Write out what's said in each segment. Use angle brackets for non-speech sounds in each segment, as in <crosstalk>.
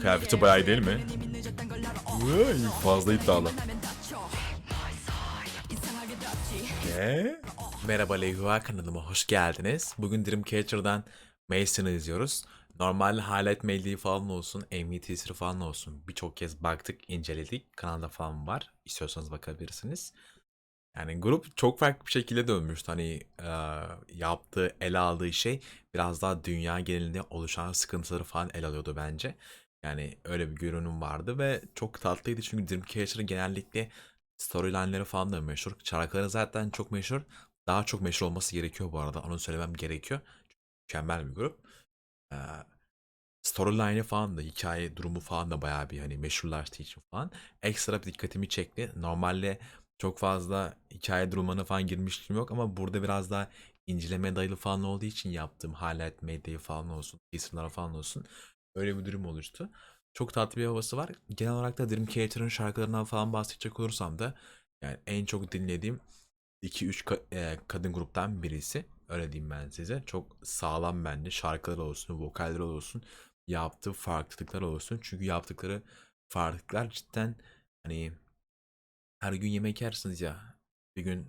Kıyafeti bayağı iyi değil mi? Vay, fazla iddialı. Ne? Merhaba Leyhua kanalıma hoş geldiniz. Bugün Dreamcatcher'dan Mason'ı izliyoruz. Normal Halet Melli'yi falan olsun, MVT'si falan olsun. Birçok kez baktık, inceledik. Kanalda falan var. İstiyorsanız bakabilirsiniz. Yani grup çok farklı bir şekilde dönmüştü. Hani e, yaptığı, ele aldığı şey biraz daha dünya genelinde oluşan sıkıntıları falan ele alıyordu bence. Yani öyle bir görünüm vardı ve çok tatlıydı çünkü Dreamcatcher'ın genellikle storyline'leri falan da meşhur. Şarkıları zaten çok meşhur. Daha çok meşhur olması gerekiyor bu arada. Onu söylemem gerekiyor. Mükemmel bir grup. Ee, storyline'ı falan da hikaye durumu falan da bayağı bir hani meşhurlaştığı için falan ekstra bir dikkatimi çekti. Normalde çok fazla hikaye durumuna falan girmiştim yok ama burada biraz daha inceleme dayalı falan olduğu için yaptığım highlight medyayı falan olsun, teaserlar falan olsun öyle bir durum oluştu. Çok tatlı bir havası var. Genel olarak da Dreamcatcher'ın şarkılarından falan bahsedecek olursam da yani en çok dinlediğim 2-3 ka- e, kadın gruptan birisi. Öyle diyeyim ben size. Çok sağlam bence. Şarkıları olsun, vokalleri olsun, yaptığı farklılıklar olsun. Çünkü yaptıkları farklılıklar cidden hani her gün yemek yersiniz ya. Bir gün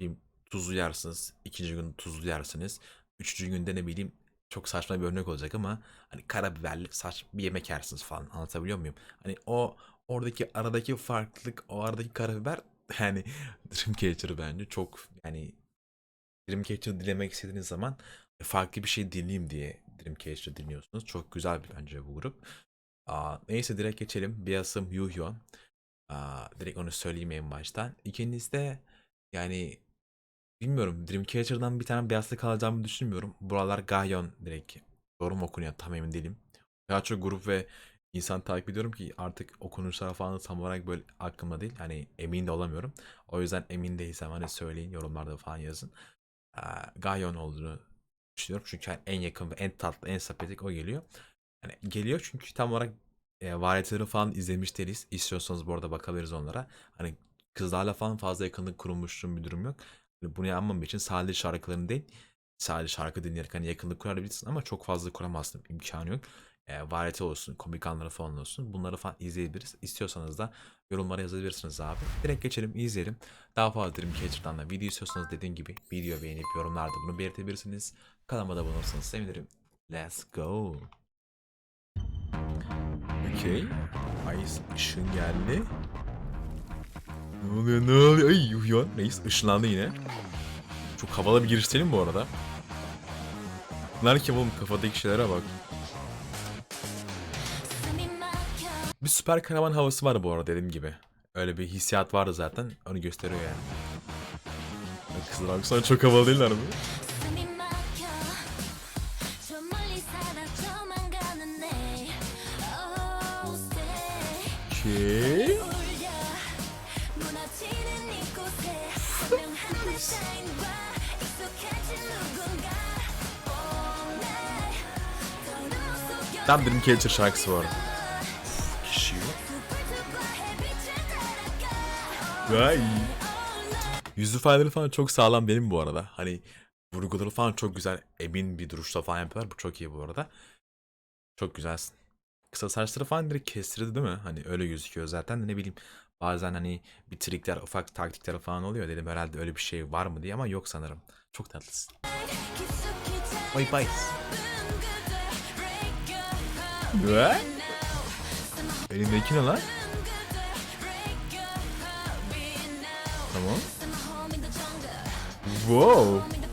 bir tuzlu yersiniz. ikinci gün tuzlu yersiniz. Üçüncü günde ne bileyim çok saçma bir örnek olacak ama hani karabiberli saç bir yemek yersiniz falan anlatabiliyor muyum? Hani o oradaki aradaki farklılık o aradaki karabiber <laughs> yani Dreamcatcher bence çok yani Dreamcatcher dinlemek istediğiniz zaman farklı bir şey dinleyeyim diye Dreamcatcher dinliyorsunuz. Çok güzel bir bence bu grup. Aa, neyse direkt geçelim. Biasım Yuhyo. Aa, direkt onu söyleyeyim en baştan. İkincisi de yani bilmiyorum Dreamcatcher'dan bir tane Bias'ta kalacağımı düşünmüyorum. Buralar Gayon direkt. Doğru mu okunuyor tam emin değilim. Ya çok grup ve insan takip ediyorum ki artık okunuşlar falan tam olarak böyle aklımda değil. Hani emin de olamıyorum. O yüzden emin değilsem hani söyleyin yorumlarda falan yazın. Gayon olduğunu düşünüyorum. Çünkü en yakın ve en tatlı, en sempatik o geliyor. Yani geliyor çünkü tam olarak e, variyeteleri falan izlemiş değiliz. İstiyorsanız bu arada bakabiliriz onlara. Hani kızlarla falan fazla yakınlık kurulmuşum bir durum yok. Hani bunu yapmam için sadece şarkılarını değil, sadece şarkı dinleyerek hani yakınlık kurabilirsin ama çok fazla kuramazsın. imkanı yok. E, variyete olsun, komik anları falan olsun. Bunları falan izleyebiliriz. İstiyorsanız da yorumlara yazabilirsiniz abi. Direkt geçelim, izleyelim. Daha fazla Dreamcatcher'dan da video istiyorsanız dediğim gibi video beğenip yorumlarda bunu belirtebilirsiniz. Kanalıma da abone olursanız sevinirim. Let's go. Okey. Ay ışın geldi. Ne oluyor ne oluyor? Ay yuh ya. Reis ışınlandı yine. Çok havalı bir giriş mi bu arada? Bunlar kim oğlum kafadaki şeylere bak. Bir süper kahraman havası var bu arada dediğim gibi. Öyle bir hissiyat vardı zaten. Onu gösteriyor yani. Kızlar abi sana çok havalı değiller mi? Okey. Tam Dreamcatcher şarkısı arada. Kişi Vay. Yüz ifadeleri falan çok sağlam benim bu arada. Hani vurguları falan çok güzel. Emin bir duruşla falan yapıyorlar. Bu çok iyi bu arada. Çok güzelsin. Kısa saçları falan direkt kestirdi değil mi? Hani öyle gözüküyor zaten de ne bileyim. Bazen hani bir trikler, ufak taktikler falan oluyor. Dedim herhalde öyle bir şey var mı diye ama yok sanırım. Çok tatlısın. Bye bye. Ne? Elindeki ne lan? Tamam. Wow.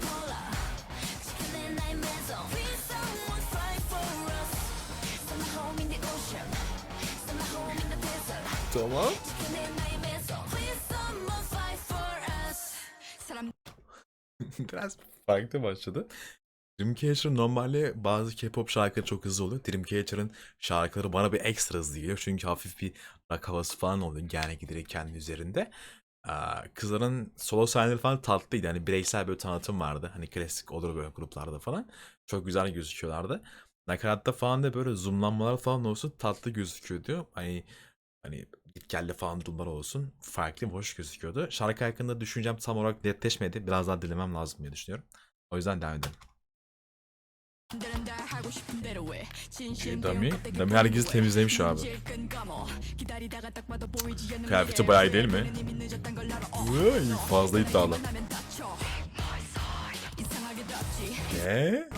Tamam. <laughs> Biraz farklı başladı. Dreamcatcher normalde bazı K-pop şarkıları çok hızlı oluyor. Dreamcatcher'ın şarkıları bana bir ekstra hızlı geliyor. Çünkü hafif bir rock havası falan oluyor. Yani giderek kendi üzerinde. Kızların solo sahneleri falan tatlıydı. Hani bireysel bir tanıtım vardı. Hani klasik olur böyle gruplarda falan. Çok güzel gözüküyorlardı. Nakaratta falan da böyle zoomlanmalar falan olsun tatlı gözüküyordu. Hani hani git geldi falan durumlar olsun. Farklı hoş gözüküyordu. Şarkı hakkında düşüncem tam olarak netleşmedi. Biraz daha dinlemem lazım diye düşünüyorum. O yüzden devam edelim. Dami, Dami herkesi temizlemiş abi. Kıyafeti bayağı iyi değil mi? Vay, fazla iddialı. Ne?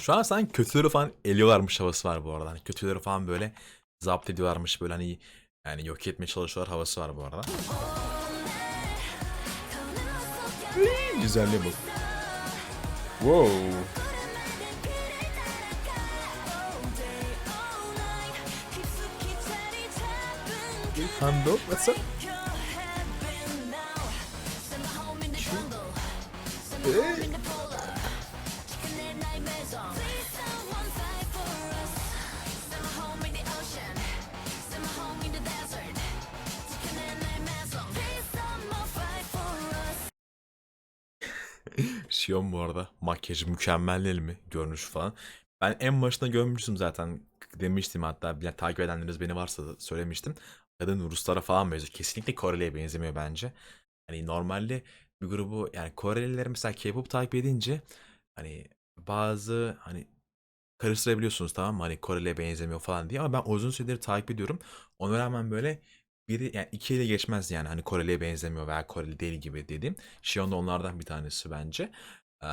Şu an sanki kötüleri falan eliyorlarmış havası var bu arada. Hani kötüleri falan böyle zapt ediyorlarmış böyle hani yani yok etmeye çalışıyorlar havası var bu arada. Güzelliğe bak. Wow. Hando, what's up? <laughs> Sion bu arada makyajı mükemmel değil mi? Görünüş falan. Ben en başında görmüştüm zaten. Demiştim hatta bile takip edenleriniz beni varsa da söylemiştim. Kadın Ruslara falan benziyor. Kesinlikle Koreli'ye benzemiyor bence. Hani normalde bir grubu yani Koreliler mesela K-pop takip edince hani bazı hani karıştırabiliyorsunuz tamam mı? Hani Koreli'ye benzemiyor falan diye ama ben uzun süredir takip ediyorum. Ona rağmen böyle biri yani iki ele geçmez yani hani Koreli'ye benzemiyor veya Koreli değil gibi dediğim. Xion da onlardan bir tanesi bence. Ee,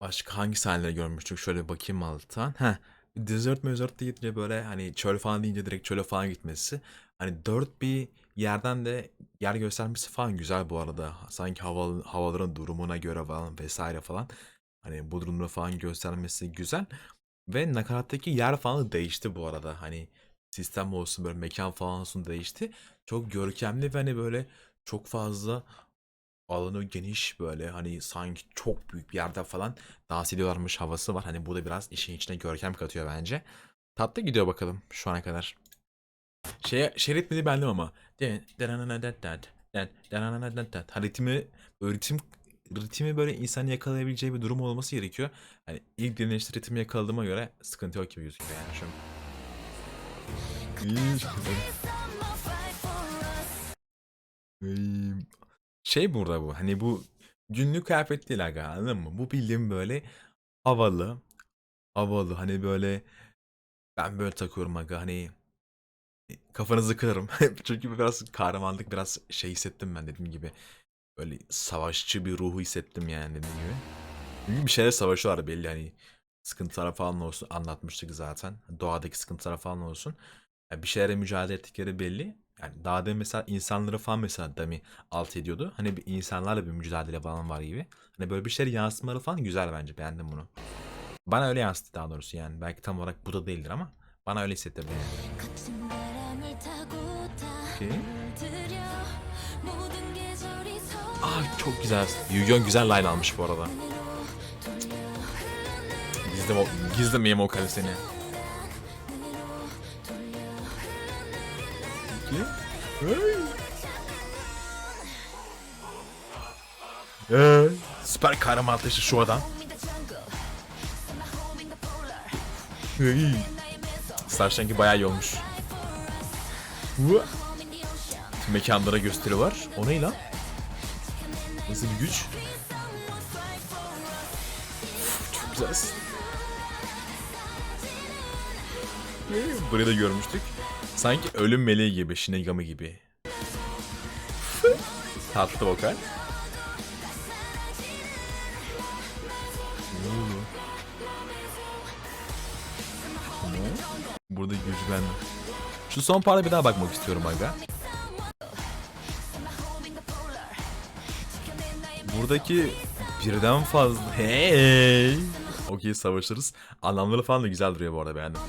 başka hangi sahneleri görmüştük? Şöyle bakayım alttan. Heh. Desert Desert deyince böyle hani çöl falan deyince direkt çöle falan gitmesi. Hani dört bir yerden de yer göstermesi falan güzel bu arada. Sanki hava, havaların durumuna göre falan vesaire falan. Hani bu durumda falan göstermesi güzel. Ve nakarattaki yer falan değişti bu arada. Hani sistem olsun böyle mekan falan olsun değişti. Çok görkemli ve hani böyle çok fazla alanı geniş böyle hani sanki çok büyük bir yerde falan dans ediyorlarmış havası var. Hani bu da biraz işin içine görkem katıyor bence. Tatlı gidiyor bakalım şu ana kadar. Şey, şey ritmini beğendim ama. Ritmi, ritim, ritmi böyle insanın yakalayabileceği bir durum olması gerekiyor. Hani ilk dinleyişte ritmi yakaladığıma göre sıkıntı yok gibi gözüküyor yani şu an. Şey burada bu hani bu günlük kıyafet değil aga anladın mı? Bu bildiğim böyle havalı havalı hani böyle ben böyle takıyorum aga hani kafanızı kırarım. <laughs> Çünkü biraz kahramanlık biraz şey hissettim ben dediğim gibi. Böyle savaşçı bir ruhu hissettim yani dediğim gibi. Çünkü bir şeyler savaşıyorlar belli hani sıkıntılar falan olsun anlatmıştık zaten. Doğadaki sıkıntılar falan olsun. Yani bir şeylere mücadele ettikleri belli. Yani daha demin mesela insanları falan mesela Dami alt ediyordu. Hani bir insanlarla bir mücadele falan var gibi. Hani böyle bir şeyler yansımaları falan güzel bence. Beğendim bunu. Bana öyle yansıttı daha doğrusu yani. Belki tam olarak bu da değildir ama bana öyle hissettirdi yani. Okey. Aa çok güzel. Yugon güzel line almış bu arada. Gizli, gizli miyim o kalisini? Peki. Hey. Ee, süper kahraman ateşi şu adam. Hey. Starshang'i bayağı iyi olmuş. What? Mekanlara gösteriyorlar. O ne lan? Nasıl bir güç? Çok güzelsin. Burayı da görmüştük. Sanki ölüm meleği gibi, Shinigami gibi. Tatlı vokal. Burada güç bende. Şu son para bir daha bakmak istiyorum aga. buradaki birden fazla... Hey! Okey savaşırız. Anlamları falan da güzel duruyor bu arada beğendim.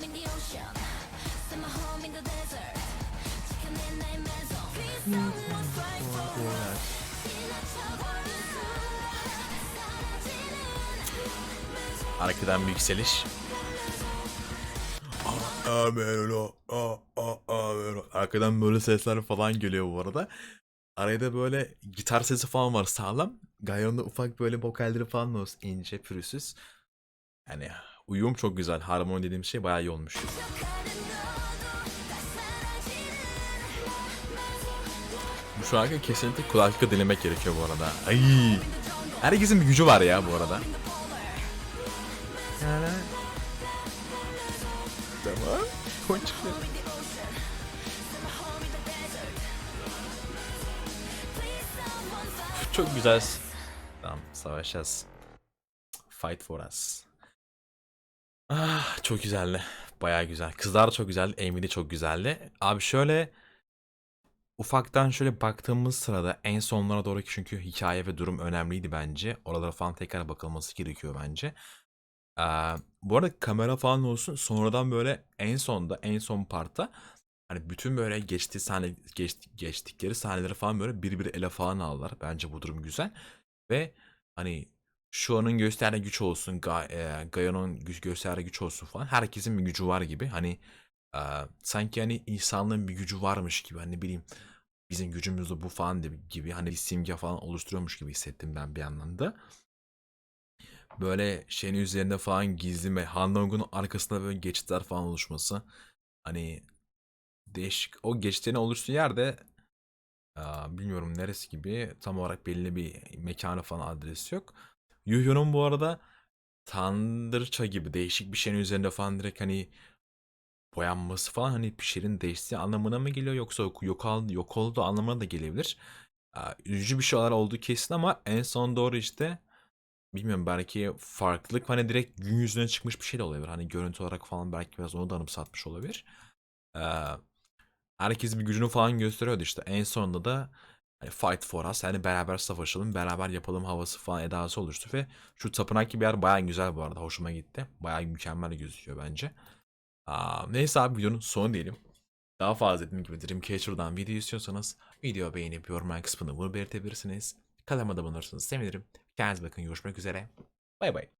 Arkadan bir yükseliş. Arkadan böyle sesler falan geliyor bu arada. Arada böyle gitar sesi falan var sağlam. Gayon'da ufak böyle vokalleri falan olsun ince pürüzsüz. Yani uyum çok güzel. Harmoni dediğim şey bayağı iyi olmuş. Şu an kesinlikle kulaklıkla dinlemek gerekiyor bu arada. Ay. Herkesin bir gücü var ya bu arada. Tamam. Ponçikler. Çok güzel. Tamam savaşacağız. Fight for us. Ah çok güzeldi. Bayağı güzel. Kızlar çok güzeldi. Amy de çok güzeldi. Abi şöyle ufaktan şöyle baktığımız sırada en sonlara doğru çünkü hikaye ve durum önemliydi bence. Oralara falan tekrar bakılması gerekiyor bence. Ee, bu arada kamera falan olsun sonradan böyle en sonda en son partta hani bütün böyle geçtiği sahne geç, geçtikleri sahneleri falan böyle bir bir ele falan aldılar. Bence bu durum güzel. Ve hani şu anın gösterdiği güç olsun, Ga e, Gaia'nın güç gösterdiği güç olsun falan. Herkesin bir gücü var gibi. Hani e, sanki hani insanlığın bir gücü varmış gibi. Hani ne bileyim bizim gücümüz de bu falan gibi. Hani bir simge falan oluşturuyormuş gibi hissettim ben bir yandan da. Böyle şeyin üzerinde falan gizli ve Handong'un arkasında böyle geçitler falan oluşması. Hani değişik. O geçitlerin oluştuğu yerde bilmiyorum neresi gibi tam olarak belli bir mekanı falan adresi yok. Yuhyun'un bu arada tanrıça gibi değişik bir şeyin üzerinde falan direkt hani boyanması falan hani bir şeyin değiştiği anlamına mı geliyor yoksa yok, yok, yok olduğu anlamına da gelebilir. Üzücü bir şeyler olduğu kesin ama en son doğru işte bilmiyorum belki farklılık hani direkt gün yüzüne çıkmış bir şey de olabilir. Hani görüntü olarak falan belki biraz onu da anımsatmış olabilir. Ee, herkes bir gücünü falan gösteriyordu işte. En sonunda da hani fight for us yani beraber savaşalım, beraber yapalım havası falan edası oluştu ve şu tapınak gibi yer bayağı güzel bu arada. Hoşuma gitti. Bayağı mükemmel gözüküyor bence. Aa, neyse abi videonun sonu diyelim. Daha fazla dediğim gibi Dreamcatcher'dan video istiyorsanız video beğenip yorum kısmını bunu belirtebilirsiniz. Kanalıma da bulunursanız sevinirim. Kendinize bakın. Görüşmek üzere. Bay bay.